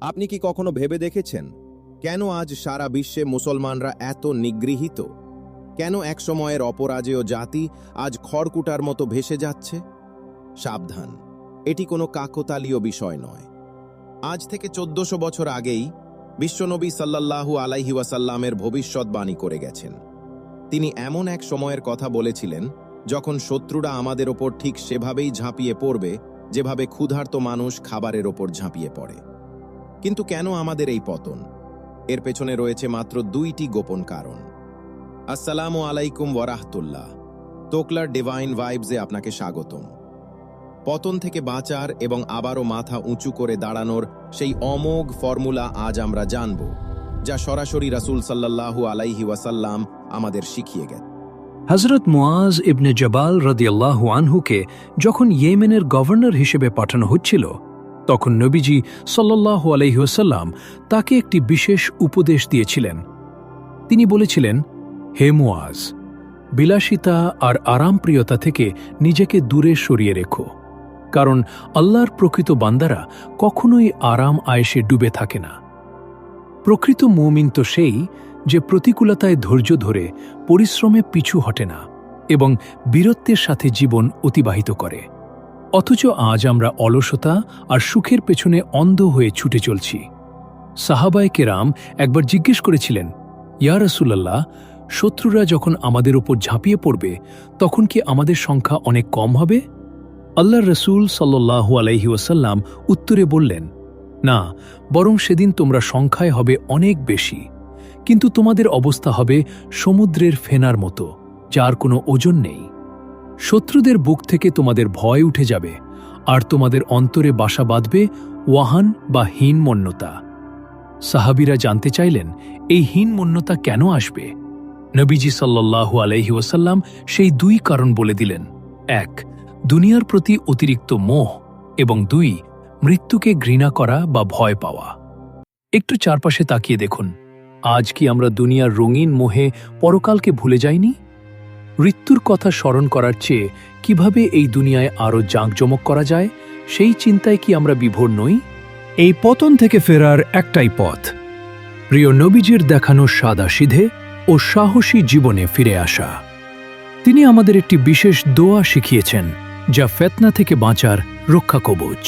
আপনি কি কখনো ভেবে দেখেছেন, কেন আজ সারা বিশ্বে মুসলমানরা এত নিগৃহীত? কেন একসময়ের অপরাজেয় জাতি আজ খড়কুটার মতো ভেসে যাচ্ছে? সাবধান, এটি কোনো কাকতালীয় বিষয় নয়। আজ থেকে চোদ্দশো বছর আগেই বিশ্বনবী সাল্লাল্লাহু আলাইহি ওয়াসাল্লামের ভবিষ্যৎবাণী করে গেছেন। তিনি এমন এক সময়ের কথা বলেছিলেন, যখন শত্রুরা আমাদের ওপর ঠিক সেভাবেই ঝাঁপিয়ে পড়বে, যেভাবে ক্ষুধার্ত মানুষ খাবারের ওপর ঝাঁপিয়ে পড়ে। কিন্তু কেন আমাদের এই পতন? এর পেছনে রয়েছে মাত্র দুইটি গোপন কারণ। আসসালামু আলাইকুম ওয়ারাহতুল্লাহ তোকলার ডিভাইন ভাইবসে আপনাকে স্বাগতম। পতন থেকে বাঁচার এবং আবারও মাথা উঁচু করে দাঁড়ানোর সেই অমোঘ ফর্মুলা আজ আমরা জানব, যা সরাসরি রাসূল সাল্লাল্লাহু আলাইহি ওয়াসাল্লাম আমাদের শিখিয়ে গেছে। হজরত মুআজ ইবনে জবাল রদিয়াল্লাহু আনহুকে যখন ইয়েমেনের গভর্নর হিসেবে পাঠানো হচ্ছিল তখন নবীজি সাল্লাল্লাহু আলহিহাসাল্লাম তাকে একটি বিশেষ উপদেশ দিয়েছিলেন। তিনি বলেছিলেন, হে মুআজ, বিলাসিতা আর আরামপ্রিয়তা থেকে নিজেকে দূরে সরিয়ে রেখো, কারণ আল্লাহর প্রকৃত বান্দারা কখনোই আরাম আয়েসে ডুবে থাকে না। প্রকৃত মুমিন তো সেই যে প্রতিকূলতায় ধৈর্য ধরে পরিশ্রমে পিছু হটে না এবং বীরত্বের সাথে জীবন অতিবাহিত করে। অথচ আজ আমরা অলসতা আর সুখের পেছনে অন্ধ হয়ে ছুটে চলছি। সাহাবায় কেরাম একবার জিজ্ঞেস করেছিলেন, ইয়া রসুল্লাহ শত্রুরা যখন আমাদের ওপর ঝাঁপিয়ে পড়বে, তখন কি আমাদের সংখ্যা অনেক কম হবে? আল্লাহ রসুল সাল্লাহু আলাইহি ওয়াসাল্লাম উত্তরে বললেন, না, বরং সেদিন তোমরা সংখ্যায় হবে অনেক বেশি। কিন্তু তোমাদের অবস্থা হবে সমুদ্রের ফেনার মতো, যার কোনো ওজন নেই। শত্রুদের বুক থেকে তোমাদের ভয় উঠে যাবে, আর তোমাদের অন্তরে বাসা বাঁধবে ওয়াহান বা হীনমন্যতা সাহাবিরা জানতে চাইলেন, এই হীনমন্যতা কেন আসবে? নবীজি সাল্লাল্লাহু আলহি সেই দুই কারণ বলে দিলেন। এক, দুনিয়ার প্রতি অতিরিক্ত মোহ, এবং দুই, মৃত্যুকে ঘৃণা করা বা ভয় পাওয়া। একটু চারপাশে তাকিয়ে দেখুন, আজ কি আমরা দুনিয়ার রঙিন মোহে পরকালকে ভুলে যাইনি? মৃত্যুর কথা স্মরণ করার চেয়ে কীভাবে এই দুনিয়ায় আরও জাঁকজমক করা যায়, সেই চিন্তায় কি আমরা বিভোর নই? এই পতন থেকে ফেরার একটাই পথ, প্রিয় নবীজির দেখানো সাদা সিধে ও সাহসী জীবনে ফিরে আসা। তিনি আমাদের একটি বিশেষ দোয়া শিখিয়েছেন, যা ফেতনা থেকে বাঁচার রক্ষা কবচ।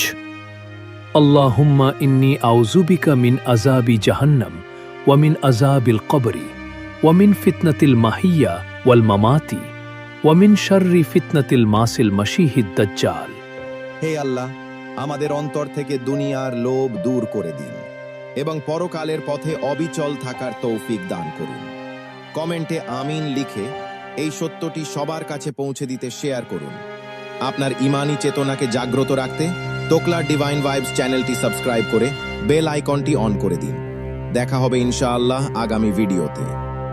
আল্লাহুম্মা ইন্নি আউজুবিকা মিন আজাবি জাহান্নাম ওয়ামিন আজাবিল কবরি। ওয়ামিন ফিতনাতিল মাহিয়া ওয়াল মামাতি ওয়ামিন শাররি ফিতনাতিল মাসিল মাসিহিদ দাজ্জাল হে আল্লাহ, আমাদের অন্তর থেকে দুনিয়ার লোভ দূর করে দিন এবং পরকালের পথে অবিচল থাকার তৌফিক দান করুন। কমেন্টে আমিন লিখে এই সত্যটি সবার কাছে পৌঁছে দিতে শেয়ার করুন। আপনার ইমানি চেতনাকে জাগ্রত রাখতে তোকলার ডিভাইন ভাইবস চ্যানেলটি সাবস্ক্রাইব করে বেল আইকনটি অন করে দিন। দেখা হবে ইনশাআল্লাহ আগামী ভিডিওতে।